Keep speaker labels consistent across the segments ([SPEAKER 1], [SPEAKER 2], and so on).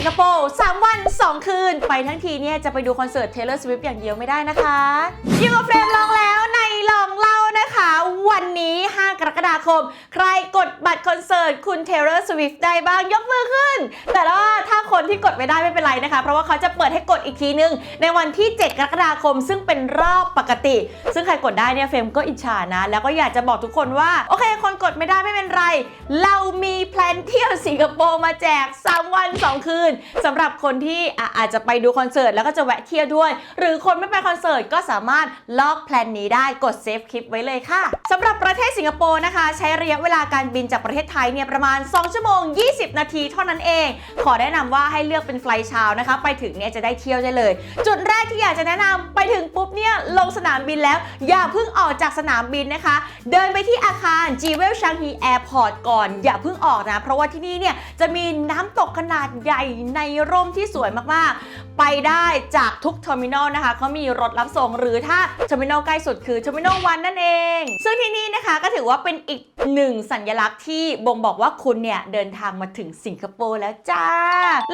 [SPEAKER 1] สิงคโปร์ 3 วัน 2 คืน ไปทั้งทีเนี่ยจะไปดูคอนเสิร์ต Taylor Swift อย่างเดียวไม่ได้นะคะยู่กับเฟรมลองแล้วในลองเล่า นะคะ วันนี้ 5 กรกฎาคม ใครกดบัตรคอนเสิร์ต คุณ Taylor Swift ได้บ้างยกมือขึ้น แต่ว่าถ้าคนที่กดไม่ได้ไม่เป็นไรนะคะ เพราะว่าเขาจะเปิดให้กดอีกทีนึง ในวันที่ 7 กรกฎาคม ซึ่งเป็นรอบปกติ ซึ่งใครกดได้เนี่ยเฟรมก็อิจฉานะ แล้วก็อยากจะบอกทุกคนว่า โอเค คนกดไม่ได้ไม่เป็นไร เรามีแพลนเที่ยวสิงคโปร์มาแจก 3 วัน 2 คืนสำหรับคนที่อะอาจจะไปดูคอนเสิร์ตแล้วก็จะแวะเที่ยวด้วย หรือคนไม่ไปคอนเสิร์ตก็สามารถลอกแพลนนี้ได้กดเซฟคลิปไว้เลยค่ะสำหรับประเทศสิงคโปร์นะคะ ใช้ระยะเวลาการบินจากประเทศไทยเนี่ยประมาณ 2 ชั่วโมง 20 นาทีเท่านั้นเอง ขอแนะนำว่าให้เลือกเป็นไฟล์เช้านะคะ ไปถึงเนี่ยจะได้เที่ยวได้เลย จุดแรกที่อยากจะแนะนำไปถึงปุ๊บเนี่ยลงสนามบินแล้ว อย่าเพิ่งออกจากสนามบินนะคะ เดินไปที่อาคาร g w e l Changi Airport ก่อน อย่าเพิ่งออกนะ เพราะว่าที่นี่เนี่ยจะมีน้ำตกขนาดใหญ่ในร่มที่สวยมากๆ ไปได้จากทุกเทอร์มินอลนะคะเขามีรถรับส่งหรือถ้าเทอร์มินอลใกล้สุดคือเทอร์มินอลวันนั่นเองซึ่งที่นี่นะคะก็ถือว่าเป็นอีกหนึ่งสัญลักษณ์ที่บ่งบอกว่าคุณเนี่ยเดินทางมาถึงสิงคโปร์แล้วจ้า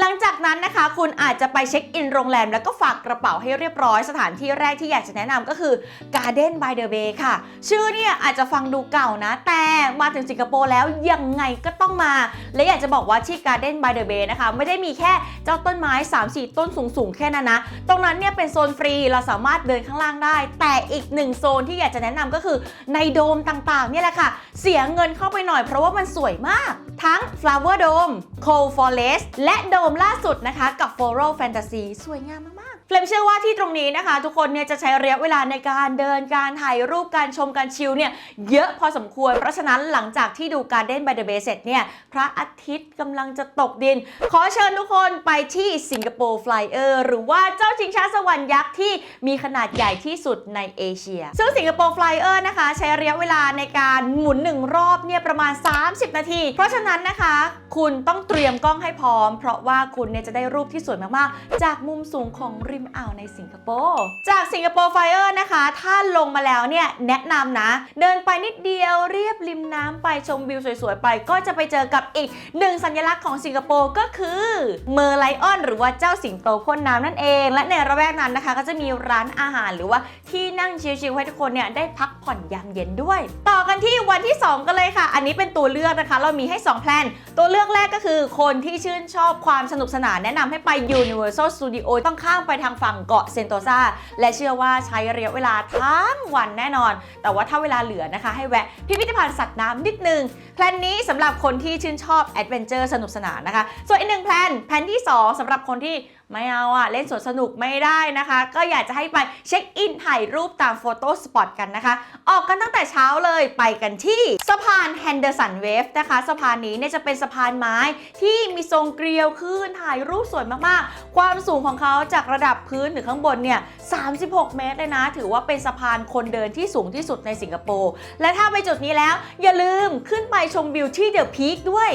[SPEAKER 1] หลังจากนั้นนะคะ คุณอาจจะไปเช็คอินโรงแรม แล้วก็ฝากกระเป๋าให้เรียบร้อยสถานที่แรกที่อยากจะแนะนำก็คือ Garden by the Bay ค่ะ ชื่อเนี่ยอาจจะฟังดูเก่านะ แต่มาถึงสิงคโปร์แล้วยังไงก็ต้องมา และอยากจะบอกว่าที่ Garden by the Bay นะคะไม่ได้มีแค่เจ้าต้นไม้ 3-4 ต้นสูงๆ แค่นั้นนะ ตรงนั้นเนี่ยเป็นโซนฟรีเราสามารถเดินข้างล่างได้ แต่อีกหนึ่งโซนที่อยากจะแนะนำก็คือในโดมต่างๆ เนี่ยแหละค่ะ เสียเงินเข้าไปหน่อยเพราะว่ามันสวยมาก ทั้ง Flower Dome Cold Forest และโดมล่าสุดนะคะกับ Floral Fantasy สวยงามมาก เลมเชื่อว่าที่ตรงนี้นะคะ ทุกคนเนี่ยจะใช้ระยะเวลาในการเดินการถ่ายรูปการชมการชิลเนี่ยเยอะพอสมควร เพราะฉะนั้นหลังจากที่ดูการเด่น by the Bay เสร็จเนี่ยพระอาทิตย์กำลังจะตกดิน ขอเชิญทุกคนไปที่สิงคโปร์ฟลายเออร์หรือว่าเจ้าชิงช้าสวรรค์ยักษ์ที่มีขนาดใหญ่ที่สุดในเอเชีย ซึ่งสิงคโปร์ฟลายเออร์นะคะ ใช้ระยะเวลาในการหมุนหนึ่งรอบเนี่ยประมาณ 30 นาที เพราะฉะนั้นนะคะ คุณต้องเตรียมกล้องให้พร้อม เพราะว่าคุณเนี่ยจะได้รูปที่สวยมากๆ จากมุมสูงของริมอ่าวในสิงคโปร์จากสิงคโปร์ไฟเออร์นะคะ ถ้าลงมาแล้วเนี่ยแนะนำนะ เดินไปนิดเดียวเรียบริมน้ำไปชมวิวสวยๆ ไป ก็จะไปเจอกับอีกหนึ่งสัญลักษณ์ของสิงคโปร์ก็คือเมอร์ไลออน หรือว่าเจ้าสิงโตพ่นน้ำนั่นเอง และในระแวกนั้นนะคะ ก็จะมีร้านอาหารหรือว่าที่นั่งชิลๆให้ทุกคนเนี่ยได้พักผ่อนยามเย็นด้วย ต่อกันที่วันที่ 2 กันเลยค่ะ อันนี้เป็นตัวเลือกนะคะ เรามีให้ 2 แพลน ตัวเลือกแรกก็คือคนที่ชื่นชอบความสนุกสนานแนะนำให้ไป Universal Studio ต้องข้ามไปทางฝั่งเกาะเซนโตซาและเชื่อว่าใช้ระยะเวลาทั้งวันแน่นอน แต่ว่าถ้าเวลาเหลือนะคะ ให้แวะพิพิธภัณฑ์สัตว์น้ำนิดนึงแพลนนี้สำหรับคนที่ชื่นชอบแอดเวนเจอร์สนุกสนานนะคะ ส่วนอีกหนึ่งแพลนแพลนที่ 2สำหรับคนที่ไม่เอาอะเล่นสวนสนุกไม่ได้นะคะ ก็อยากจะให้ไปเช็คอินถ่ายรูปตามโฟโต้สปอตกันนะคะ ออกกันตั้งแต่เช้าเลยไปกันที่สะพานแฮนเดอร์สันเวฟนะคะสะพานนี้เนี่ยจะเป็นสะพานไม้ที่มีทรงเกลียวขึ้นถ่ายรูปสวยมากๆ ความสูงของเขาจากระดับพื้นถึงข้างบนเนี่ย 36 เมตรเลยนะ ถือว่าเป็นสะพานคนเดินที่สูงที่สุดในสิงคโปร์ และถ้าไปจุดนี้แล้ว อย่าลืมขึ้นไปชมวิวที่เดอะพีคด้วย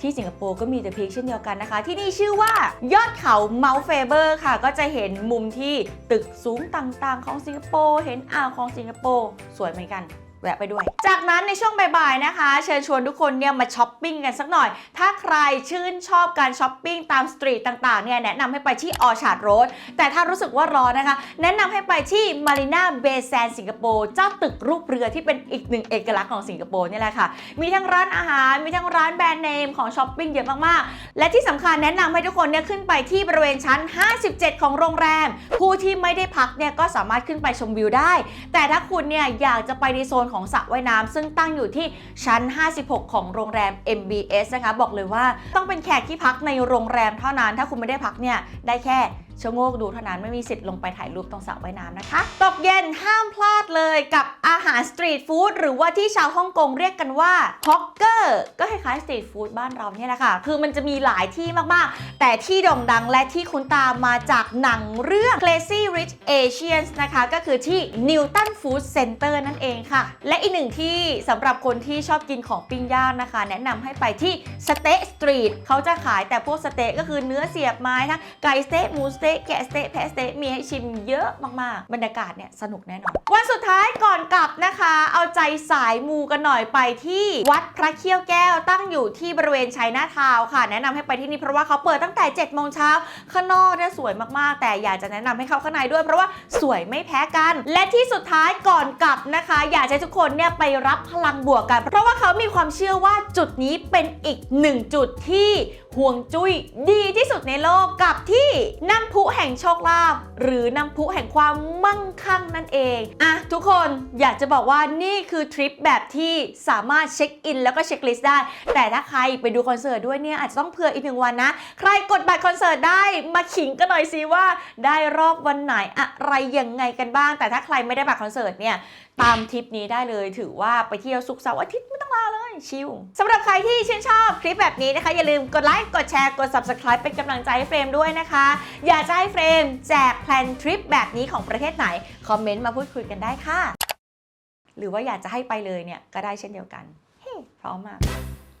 [SPEAKER 1] ที่สิงคโปร์ก็มีเดอะพีคเช่นเดียวกันนะคะ ที่นี่ชื่อว่ายอดเขาเมาเฟเบอร์ค่ะ ก็จะเห็นมุมที่ตึกสูงต่างๆ ของสิงคโปร์เห็นอ่าวของสิงคโปร์สวยเหมือนกัน แวะไปด้วย จากนั้นในช่วงบ่ายๆนะคะ เชิญชวนทุกคนเนี่ยมาช้อปปิ้งกันสักหน่อย ถ้าใครชื่นชอบการช้อปปิ้งตามสตรีทต่างๆเนี่ยแนะนำให้ไปที่ออชาร์ดโรดแต่ถ้ารู้สึกว่าร้อนนะคะ แนะนำให้ไปที่มารีนาเบย์แซนสิงคโปร์เจ้าตึกรูปเรือที่เป็นอีกหนึ่งเอกลักษณ์ของสิงคโปร์นี่แหละค่ะ มีทั้งร้านอาหาร มีทั้งร้านแบรนด์เนมของช้อปปิ้งเยอะมากๆ และที่สำคัญแนะนำให้ทุกคนเนี่ยขึ้นไปที่บริเวณชั้น 57 ของโรงแรม ผู้ที่ไม่ได้พักเนี่ยก็สามารถขึ้นไปชมวิวได้ แต่ถ้าคุณเนี่ยอยากจะไปในโซนของสระว่ายน้ำซึ่งตั้งอยู่ที่ชั้น 56 ของโรงแรม MBS นะคะ บอกเลยว่าต้องเป็นแขกที่พักในโรงแรมเท่านั้น ถ้าคุณไม่ได้พักเนี่ยได้แค่ ชะโงกดูเท่านั้นไม่มีสิทธิ์ลงไปถ่ายรูปตรงสระว่ายน้ำนะคะ ตกเย็นห้ามพลาดเลยกับอาหารสตรีทฟู้ดหรือว่าที่ชาวฮ่องกงเรียกกันว่าฮอกเกอร์ก็คล้ายๆสตรีทฟู้ดบ้านเราเนี่ยแหละค่ะ คือมันจะมีหลายที่มากๆ แต่ที่โด่งดังและที่คุ้นตามมาจากหนังเรื่อง Crazy Rich Asians นะคะ ก็คือที่ Newton Food Center นั่นเองค่ะ และอีกหนึ่งที่สำหรับคนที่ชอบกินของปิ้งย่างนะคะ แนะนำให้ไปที่สเต๊ะสตรีทเขาจะขายแต่พวกสเต๊ะก็คือเนื้อเสียบไม้ทั้งไก่สเต๊ะหมูสเต๊ะเต๊ะแกะสเต๊ะแพะสเต๊ะมีให้ชิมเยอะมากๆ บรรยากาศเนี่ยสนุกแน่นอน วันสุดท้ายก่อนกลับนะคะ เอาใจสายมูกันหน่อยไปที่วัดพระเขี้ยวแก้วตั้งอยู่ที่บริเวณชัยนาทาวค่ะ แนะนำให้ไปที่นี่เพราะว่าเขาเปิดตั้งแต่7จ็ดโมงเช้าข้างนอกเนี่ยสวยมากๆ แต่อยากจะแนะนำให้เข้าข้างในด้วย เพราะว่าสวยไม่แพ้กัน และที่สุดท้ายก่อนกลับนะคะ อยากให้ทุกคนเนี่ยไปรับพลังบวกกัน เพราะว่าเขามีความเชื่อว่าจุดนี้เป็นอีกหนึ่งจุดที่ ห่วงจุ้ยดีที่สุดในโลกกับที่น้ำพุแห่งโชคลาภหรือน้ำพุแห่งความมั่งคั่งนั่นเองอะทุกคนอยากจะบอกว่านี่คือทริปแบบที่สามารถเช็คอินแล้วก็เช็คลิสต์ได้ แต่ถ้าใครไปดูคอนเสิร์ตด้วยเนี่ยอาจจะต้องเผื่ออีกหนึ่งวันนะ ใครกดบัตรคอนเสิร์ตได้มาขิงกันหน่อยสิว่า ได้รอบวันไหนอะไรยังไงกันบ้าง แต่ถ้าใครไม่ได้บัตรคอนเสิร์ตเนี่ยตามทริปนี้ได้เลยถือว่าไปเที่ยวสุกเสาร์อาทิตย์ไม่ต้องลา ชิลสำหรับใครที่ชื่นชอบคลิปแบบนี้นะคะ อย่าลืมกดไลค์กดแชร์กด subscribe เป็นกำลังใจให้เฟรมด้วยนะคะ อยากจะให้เฟรมแจกแพลนทริปแบบนี้ของประเทศไหน คอมเมนต์มาพูดคุยกันได้ค่ะ หรือว่าอยากจะให้ไปเลยเนี่ยก็ได้เช่นเดียวกันเฮ้พร้อมมาก